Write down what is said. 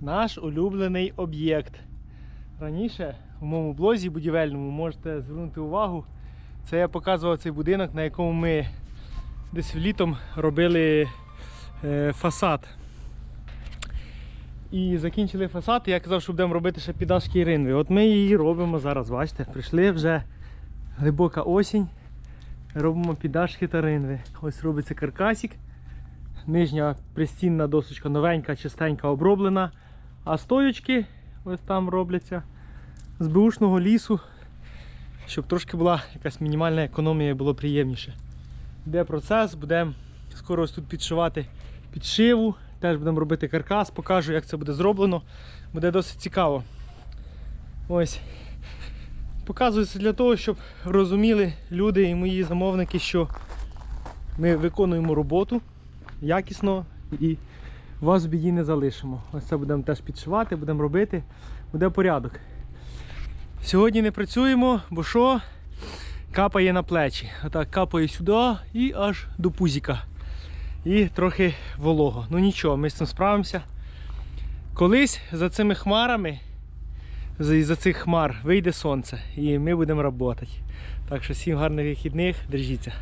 наш улюблений об'єкт. Раніше в моєму блозі будівельному можете звернути увагу. Це я показував цей будинок, на якому ми десь літом робили е, фасад. І закінчили фасад, я казав, що будемо робити ще підашки і ринви. От ми її робимо зараз, бачите, прийшли вже глибока осінь. Робимо підашки та ринви. Ось робиться каркасик. Нижня пристінна досочка новенька, чистенька оброблена. А стоючки ось там робляться з бушного лісу, щоб трошки була якась мінімальна економія і було приємніше. Йде процес, будемо скоро ось тут підшивати підшиву, теж будемо робити каркас, покажу, як це буде зроблено. Буде досить цікаво. Ось. Це для того, щоб розуміли люди і мої замовники, що ми виконуємо роботу якісно і вас в біді не залишимо. Ось це будемо теж підшивати, будемо робити, буде порядок. Сьогодні не працюємо, бо що? Капає на плечі. Отак капає сюди і аж до пузіка. І трохи волого. Ну нічого, ми з цим справимося. Колись за цими хмарами, за- цих хмар вийде сонце і ми будемо працювати. Так що всім гарних вихідних, держіться.